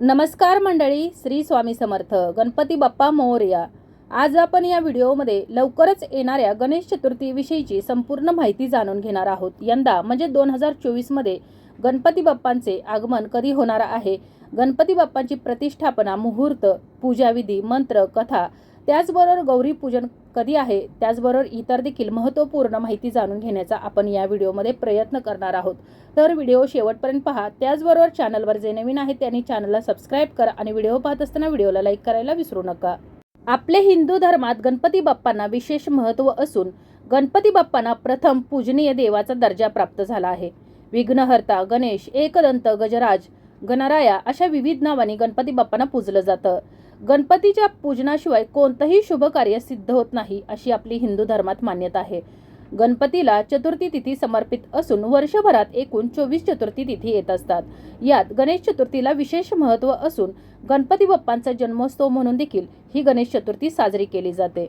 नमस्कार मंडळी श्री स्वामी समर्थ गणपती बाप्पा मोरया. आज आपण या व्हिडिओमध्ये लवकरच येणाऱ्या गणेश चतुर्थीविषयीची संपूर्ण माहिती जाणून घेणार आहोत. यंदा म्हणजे दोन हजार चोवीसमध्ये गणपती बाप्पांचे आगमन कधी होणार आहे? गणपती बाप्पांची प्रतिष्ठापना मुहूर्त पूजाविधी मंत्र कथा त्याचबरोबर गौरी पूजन कधी आहे त्याचबरोबर इतर देखील महत्त्वपूर्ण माहिती जाणून घेण्याचा आपण या व्हिडिओमध्ये प्रयत्न करणार आहोत. तर व्हिडिओ शेवटपर्यंत पहा. त्याचबरोबर चॅनलवर जे नवीन आहेत त्यांनी चॅनलला सबस्क्राईब करा आणि व्हिडिओ पाहत असताना व्हिडिओला लाईक करायला विसरू नका. आपले हिंदू धर्मात गणपती बाप्पांना विशेष महत्त्व असून गणपती बाप्पांना प्रथम पूजनीय देवाचा दर्जा प्राप्त झाला आहे. विघ्नहर्ता गणेश एकदंत गजराज गणराया अशा विविध नावांनी गणपती बाप्पांना पूजलं जातं. गणपतीच्या पूजनाशिवाय कोणतंही शुभ कार्य सिद्ध होत नाही अशी आपली हिंदू धर्मात मान्यता आहे. गणपतीला चतुर्थी तिथी समर्पित असून वर्षभरात एकूण चोवीस चतुर्थी तिथी येत असतात. यात गणेश चतुर्थीला विशेष महत्त्व असून गणपती बाप्पांचा जन्मोत्सव म्हणून देखील ही गणेश चतुर्थी साजरी केली जाते.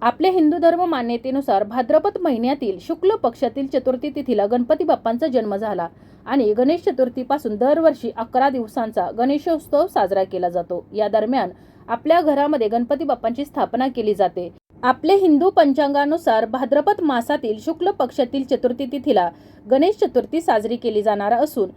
आपल्या हिंदू धर्म मान्यतेनुसार भाद्रपद महिन्यातील शुक्ल पक्षातील चतुर्थी तिथीला गणपती बाप्पांचा जन्म झाला. आणि गणेश चतुर्थीपासून दरवर्षी अकरा दिवसांचा गणेशोत्सव साजरा केला जातो. या दरम्यान आपल्या घरामध्ये गणपती बाप्पांची स्थापना केली जाते. आपले हिंदू पंचांगानुसार भाद्रपद मासातील शुक्ल पक्षातील चतुर्थी तिथीला गणेश चतुर्थी साजरी केली जाणार असून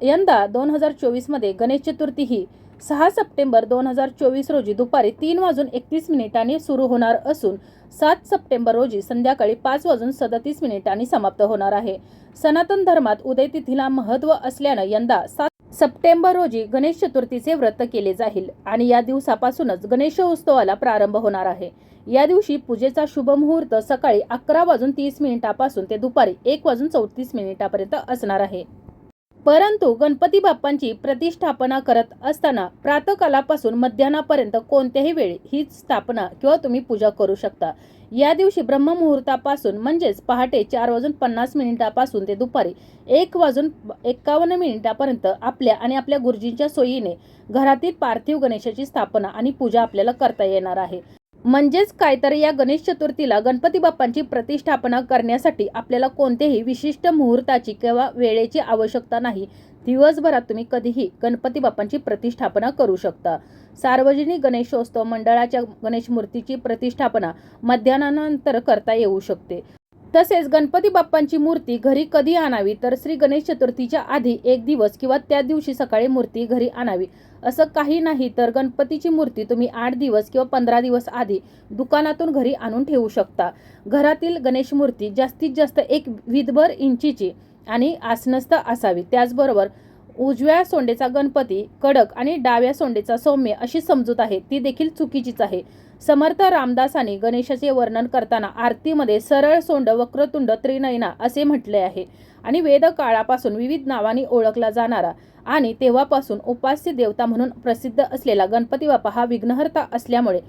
यंदा दोन हजार चोवीसमध्ये गणेश चतुर्थी ही सहा सप्टेंबर दोन हजार चोवीस रोजी दुपारी तीन वाजून एकतीस मिनिटांनी सुरू होणार असून सात सप्टेंबर रोजी संध्याकाळी पाच वाजून सदतीस मिनिटांनी समाप्त होणार आहे. सनातन धर्मात उदयतिथीला महत्त्व असल्यानं यंदा सात सप्टेंबर रोजी गणेश चतुर्थीचे व्रत केले जाईल आणि या दिवसापासूनच गणेशोत्सवाला प्रारंभ होणार आहे. या दिवशी पूजेचा शुभ मुहूर्त सकाळी अकरा वाजून तीस मिनिटापासून ते दुपारी एक वाजून चौतीस मिनिटापर्यंत असणार आहे. परंतु गणपती बाप्पांची प्रतिष्ठापना करत असताना प्रातकालापासून मध्यानापर्यंत कोणत्याही वेळी ही स्थापना किंवा तुम्ही पूजा करू शकता. या दिवशी ब्रह्ममुहूर्तापासून म्हणजेच पहाटे चार वाजून पन्नास मिनिटापासून ते दुपारी एक वाजून एक्कावन्न मिनिटापर्यंत आपल्या आणि आपल्या गुरुजींच्या सोयीने घरातील पार्थिव गणेशाची स्थापना आणि पूजा आपल्याला करता येणार आहे. म्हणजेच काय तर या गणेश चतुर्थीला गणपती बाप्पांची प्रतिष्ठापना करण्यासाठी आपल्याला कोणतेही विशिष्ट मुहूर्ताची किंवा वेळेची आवश्यकता नाही. दिवसभरात तुम्ही कधीही गणपती बाप्पांची प्रतिष्ठापना करू शकता. सार्वजनिक गणेशोत्सव मंडळाच्या गणेश मूर्तीची प्रतिष्ठापना मध्याह्नानंतर करता येऊ शकते. तसेच गणपती बाप्पांची मूर्ती घरी कधी आणावी? तर श्री गणेश चतुर्थीच्या आधी एक दिवस किंवा त्या दिवशी सकाळी मूर्ती घरी आणावी. असं काही नाही तर गणपतीची मूर्ती तुम्ही आठ दिवस किंवा पंधरा दिवस आधी दुकानातून घरी आणून ठेवू शकता. घरातील गणेश मूर्ती जास्तीत जास्त एक विधभर इंचीची आणि आसनस्थ असावी. त्याचबरोबर उजव्या सोंडेचा गणपती कडक आणि डाव्या सोंडेचा सौम्य अशी समजूत आहे. ती देखील चुकीचीच आहे. समर्थ रामदासाने गणेशाचे वर्णन करताना आरतीमध्ये सरळ सोंड वक्रतुंड त्रिनयना असे म्हटले आहे. आणि वेद काळापासून विविध नावांनी ओळखला जाणारा आणि तेव्हापासून उपास्य देवता म्हणून प्रसिद्ध असलेला गणपती बाप्पा हा विघ्नहर्ता असल्यामुळे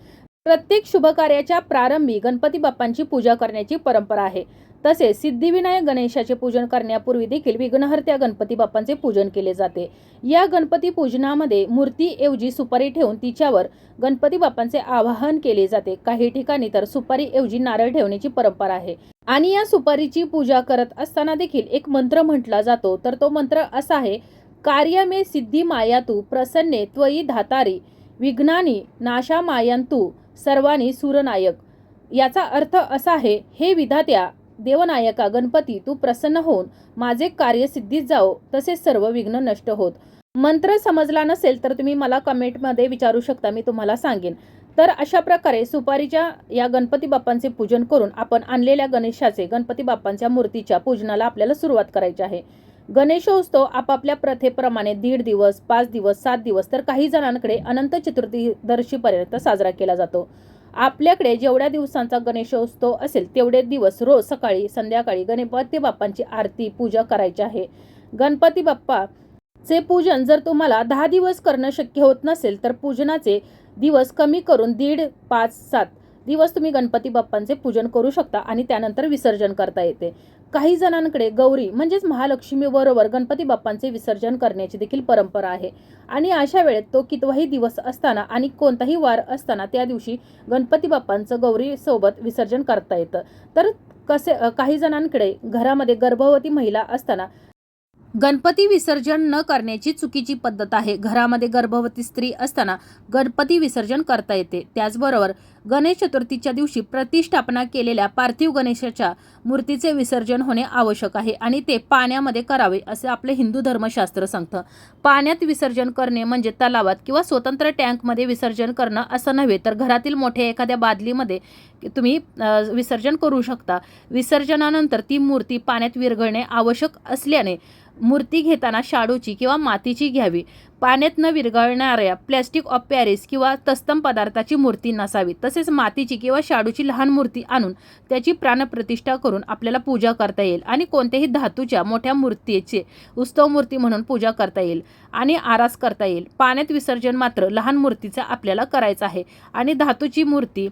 प्रत्येक शुभकार्याच्या प्रारंभी गणपती बाप्पांची पूजा करण्याची परंपरा आहे. तसेच सिद्धिविनायक गणेशाचे पूजन करण्यापूर्वी देखील विघ्नहर्त्या गणपती बाप्पांचे पूजन केले जाते. या गणपती पूजनामध्ये मूर्तीऐवजी सुपारी ठेवून तिच्यावर गणपती बाप्पांचे आवाहन केले जाते. काही ठिकाणी तर सुपारीऐवजी नारळ ठेवण्याची परंपरा आहे. आणि या सुपारीची पूजा करत असताना देखील एक मंत्र म्हटला जातो. तर तो मंत्र असा आहे कार्य मे सिद्धी मायातू प्रसन्ने त्वयी धातारी विघ्नानी नाशा मायांतू सर्वानी सुरनायक. याचा अर्थ असा आहे हे विधात्या देवनायका गणपती तू प्रसन्न होऊन माझे कार्य सिद्धीत जाओ तसेच सर्व विघ्न नष्ट होत. मंत्र समजला नसेल तर तुम्ही मला कमेंटमध्ये विचारू शकता मी तुम्हाला सांगेन. तर अशा प्रकारे सुपारीच्या या गणपती बाप्पांचे पूजन करून आपण आणलेल्या गणेशाचे गणपती बाप्पांच्या मूर्तीच्या पूजनाला आपल्याला सुरुवात करायची आहे. गणेशोत्सव आपापल्या प्रथेप्रमाणे दीड दिवस पाच दिवस सात दिवस तर काही जणांकडे अनंत चतुर्थीदर्शीपर्यंत साजरा केला जातो. आपल्याकडे जेवढ्या दिवसांचा गणेशोत्सव असेल तेवढे दिवस रोज सकाळी संध्याकाळी गणपती बाप्पांची आरती पूजा करायची आहे. गणपती बाप्पाचे पूजन जर तुम्हाला दहा दिवस करणं शक्य होत नसेल तर पूजनाचे दिवस कमी करून दीड पाच सात दिवस तुम्ही गणपती बाप्पांचे पूजन करू शकता आणि त्यानंतर विसर्जन करता येते. काही जणांकडे गौरी म्हणजेच महालक्ष्मीबरोबर गणपती बाप्पांचे विसर्जन करण्याची देखील परंपरा आहे. आणि अशा वेळेत तो कितवाही दिवस असताना आणि कोणताही वार असताना त्या दिवशी गणपती बाप्पांचं गौरीसोबत विसर्जन करता येतं. तर कसे काही जणांकडे घरामध्ये गर्भवती महिला असताना गणपती विसर्जन न करण्याची चुकीची पद्धत आहे. घरामध्ये गर्भवती स्त्री असताना गणपती विसर्जन करता येते. त्याचबरोबर गणेश चतुर्थीच्या दिवशी प्रतिष्ठापना केलेल्या पार्थिव गणेशाच्या मूर्तीचे विसर्जन होणे आवश्यक आहे आणि ते पाण्यामध्ये करावे असे आपले हिंदू धर्मशास्त्र सांगतं. पाण्यात विसर्जन करणे म्हणजे तलावात किंवा स्वतंत्र टँकमध्ये विसर्जन करणं असं नव्हे तर घरातील मोठ्या एखाद्या बादलीमध्ये तुम्ही विसर्जन करू शकता. विसर्जनानंतर ती मूर्ती पाण्यात विरघळणे आवश्यक असल्याने मूर्ती घेताना शाडूची किंवा मातीची घ्यावी. पाण्यात न विरघळणाऱ्या प्लॅस्टिक ऑफ पॅरिस किंवा तस्तम पदार्थाची मूर्ती नसावी. तसेच मातीची किंवा शाडूची लहान मूर्ती आणून त्याची प्राणप्रतिष्ठा करून आपल्याला पूजा करता येईल आणि कोणत्याही धातूच्या मोठ्या मूर्तीचे उत्सव मूर्ती म्हणून पूजा करता येईल आणि आरास करता येईल. पाण्यात विसर्जन मात्र लहान मूर्तीचं आपल्याला करायचं आहे आणि धातूची मूर्ती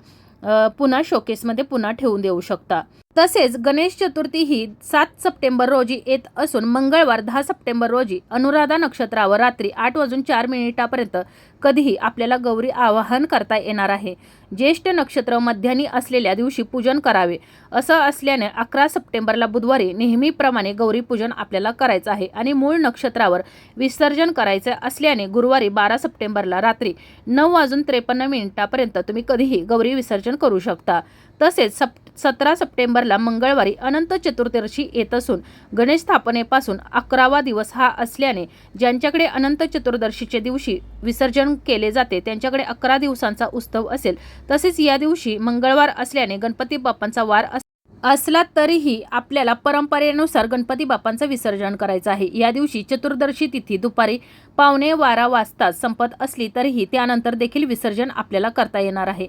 पुन्हा शोकेसमध्ये पुन्हा ठेवून देऊ शकता. तसेच गणेश चतुर्थी ही सात सप्टेंबर रोजी येत असून मंगळवार दहा सप्टेंबर रोजी अनुराधा नक्षत्रावर रात्री आठ वाजून चार मिनिटापर्यंत कधीही आपल्याला गौरी आवाहन करता येणार आहे. ज्येष्ठ नक्षत्र मध्यानी असलेल्या दिवशी पूजन करावे असं असल्याने अकरा सप्टेंबरला बुधवारी नेहमीप्रमाणे गौरी पूजन आपल्याला करायचं आहे आणि मूळ नक्षत्रावर विसर्जन करायचे असल्याने गुरुवारी बारा सप्टेंबरला रात्री नऊ वाजून त्रेपन्न मिनिटापर्यंत तुम्ही कधीही गौरी विसर्जन करू शकता. तसेच सप सतरा सप्टेंबरला मंगळवारी अनंत चतुर्दशी येत असून गणेश स्थापनेपासून अकरावा दिवस हा असल्याने ज्यांच्याकडे अनंत चतुर्दशीच्या दिवशी विसर्जन केले जाते त्यांच्याकडे अकरा दिवसांचा उत्सव असेल. तसेच या दिवशी मंगळवार असल्याने गणपती बाप्पांचा वार अस- असला तरीही आपल्याला परंपरेनुसार गणपती बाप्पांचं विसर्जन करायचं आहे. या दिवशी चतुर्दशी तिथी दुपारी पावणे बारा वाजता संपत असली तरीही त्यानंतर देखील विसर्जन आपल्याला करता येणार आहे.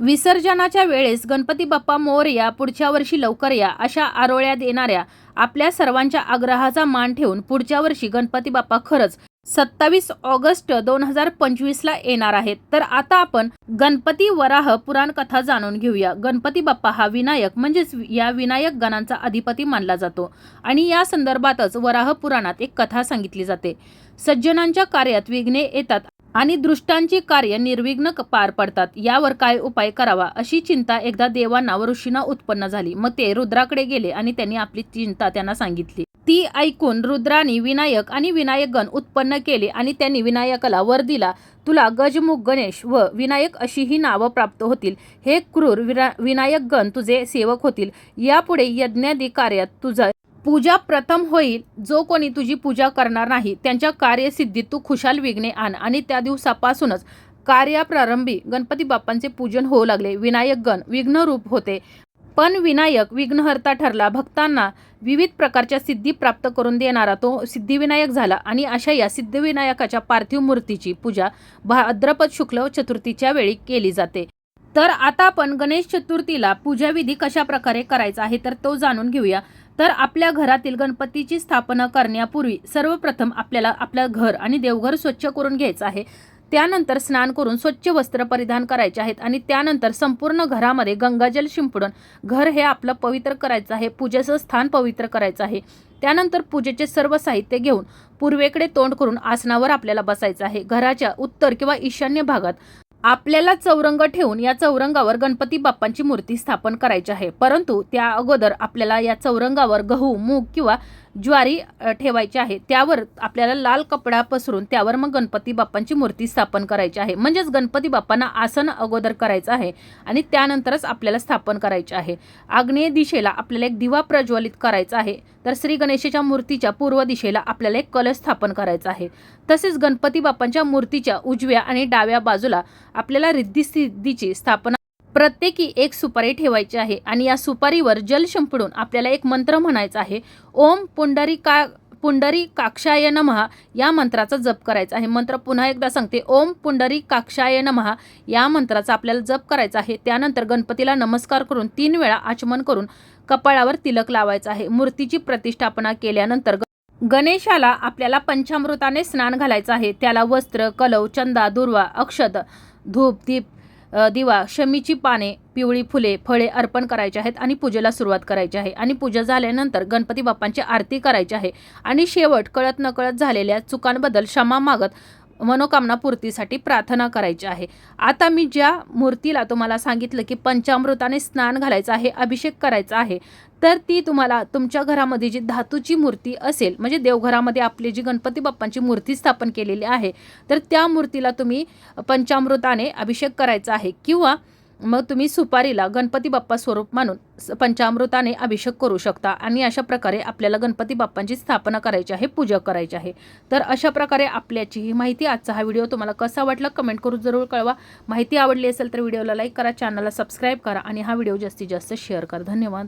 विसर्जनाच्या वेळेस गणपती बाप्पा मोरया पुढच्या वर्षी लवकर या अशा आरोळ्या देणाऱ्या आपल्या सर्वांच्या आग्रहाचा मान ठेवून पुढच्या वर्षी गणपती बाप्पा खरंच सत्तावीस ऑगस्ट दोन हजार पंचवीसला येणार आहेत. तर आता आपण गणपती वराह पुराण कथा जाणून घेऊया. गणपती बाप्पा हा विनायक म्हणजेच या विनायक गणांचा अधिपती मानला जातो. आणि या संदर्भातच वराह पुराणात एक कथा सांगितली जाते. सज्जनांच्या कार्यात विघ्ने येतात आणि दृष्टांची कार्य निर्विघ्न पार पडतात. यावर काय उपाय करावा अशी चिंता एकदा देवांना व ऋषींना उत्पन्न झाली. मग ते रुद्राकडे गेले आणि त्यांनी आपली चिंता त्यांना सांगितली. ती ऐकून रुद्रानी विनायक आणि विनायकगण उत्पन्न केले आणि त्यांनी विनायकाला वर दिला. तुला गजमुख गणेश व विनायक अशी ही नावं प्राप्त होतील. हे क्रूर विना विनायकगण तुझे सेवक होतील. यापुढे यज्ञादी कार्यात तुझा पूजा प्रथम होईल. जो कोणी तुझी पूजा करणार नाही त्यांच्या कार्यसिद्धीत तू खुशाल विघ्ने आण आणि त्या दिवसापासूनच कार्याप्रारंभी गणपती बाप्पांचे पूजन होऊ लागले. विनायकगण विघ्नरूप होते. पण विनायक विघ्नहर्ता ठरला. भक्तांना विविध प्रकारच्या सिद्धी प्राप्त करून देणारा तो सिद्धिविनायक झाला आणि अशा या सिद्धिविनायकाच्या पार्थिव मूर्तीची पूजा भाद्रपद शुक्ल चतुर्थीच्या वेळी केली जाते. तर आता आपण गणेश चतुर्थीला पूजाविधी कशा प्रकारे करायचा आहे तर तो जाणून घेऊया. तर आपल्या घरातील गणपतीची स्थापना करण्यापूर्वी सर्वप्रथम आपल्याला आपलं घर आणि देवघर स्वच्छ करून घ्यायचं आहे. त्यानंतर स्नान करून स्वच्छ वस्त्र परिधान करायचे आहेत आणि त्यानंतर संपूर्ण घरामध्ये गंगाजल शिंपडून घर हे आपलं पवित्र करायचं आहे पूजेचं स्थान पवित्र करायचं आहे. त्यानंतर पूजेचे सर्व साहित्य घेऊन पूर्वेकडे तोंड करून आसनावर आपल्याला बसायचं आहे. घराच्या उत्तर किंवा ईशान्य भागात आपल्याला चौरंग ठेवून या चौरंगावर गणपती बाप्पांची मूर्ती स्थापन करायची आहे. परंतु त्या अगोदर आपल्याला या चौरंगावर गहू मूग किंवा ज्वारी ठेवायची आहे. त्यावर आपल्याला लाल कपडा पसरून त्यावर मग गणपती बाप्पांची मूर्ती स्थापन करायची आहे. म्हणजेच गणपती बाप्पांना आसन अगोदर करायचं आहे आणि त्यानंतरच आपल्याला स्थापन करायचे आहे. आग्नेय दिशेला आपल्याला एक दिवा प्रज्वलित करायचा आहे. तर श्री गणेशाच्या मूर्तीच्या पूर्व दिशेला आपल्याला एक कलश स्थापन करायचा आहे. तसेच गणपती बाप्पांच्या मूर्तीच्या उजव्या आणि डाव्या बाजूला आपल्याला रिद्धी सिद्धीची स्थापना प्रत्येकी एक सुपारी ठेवायची आहे आणि या सुपारीवर जल शिंपडून आपल्याला एक मंत्र म्हणायचा आहे. ओम पुंडरी का पुंडरी काक्षाय नमहा या मंत्राचा जप करायचा आहे. मंत्र पुन्हा एकदा सांगते. ओम पुंडरी काक्षाय नमहा या मंत्राचा आपल्याला जप करायचा आहे. त्यानंतर गणपतीला नमस्कार करून तीन वेळा आचमन करून कपाळावर तिलक लावायचं आहे. मूर्तीची प्रतिष्ठापना केल्यानंतर ग- गणेशाला आपल्याला पंचामृताने स्नान घालायचं आहे. त्याला वस्त्र कलव चंदा दुर्वा अक्षत धूप दीप दिवा शमीची पाने पिवळी फुले फळे अर्पण करायचे आहेत आणि पूजेला सुरुवात करायची आहे. आणि पूजा झाल्यानंतर गणपती बाप्पांची आरती करायची आहे. आणि शेवट कळत नकळत झालेल्या चुकांबद्दल क्षमा मागत मनोकामना पूर्तीसाठी प्रार्थना करायची आहे. आता मी ज्या मूर्तीला तुम्हाला सांगितलं की पंचामृताने स्नान घालायचं आहे अभिषेक करायचा आहे तर ती तुम्हाला तुमच्या घरामध्ये जी धातूची मूर्ती असेल म्हणजे देवघरामध्ये आपली जी गणपती बाप्पांची मूर्ती स्थापन केलेली आहे तर त्या मूर्तीला तुम्ही पंचामृताने अभिषेक करायचा आहे किंवा मग तुम्ही सुपारीला गणपती बाप्पा स्वरूप मानून पंचामृताने अभिषेक करू शकता आणि अशा प्रकारे आपल्याला गणपती बाप्पांची स्थापना करायची आहे पूजा करायची आहे. तर अशा प्रकारे आपल्याची ही माहिती आजचा हा व्हिडिओ तुम्हाला कसा वाटला कमेंट करून जरूर कळवा. माहिती आवडली असेल तर व्हिडिओला लाईक करा चॅनलला सबस्क्राईब करा आणि हा व्हिडिओ जास्तीत जास्त शेअर करा. धन्यवाद.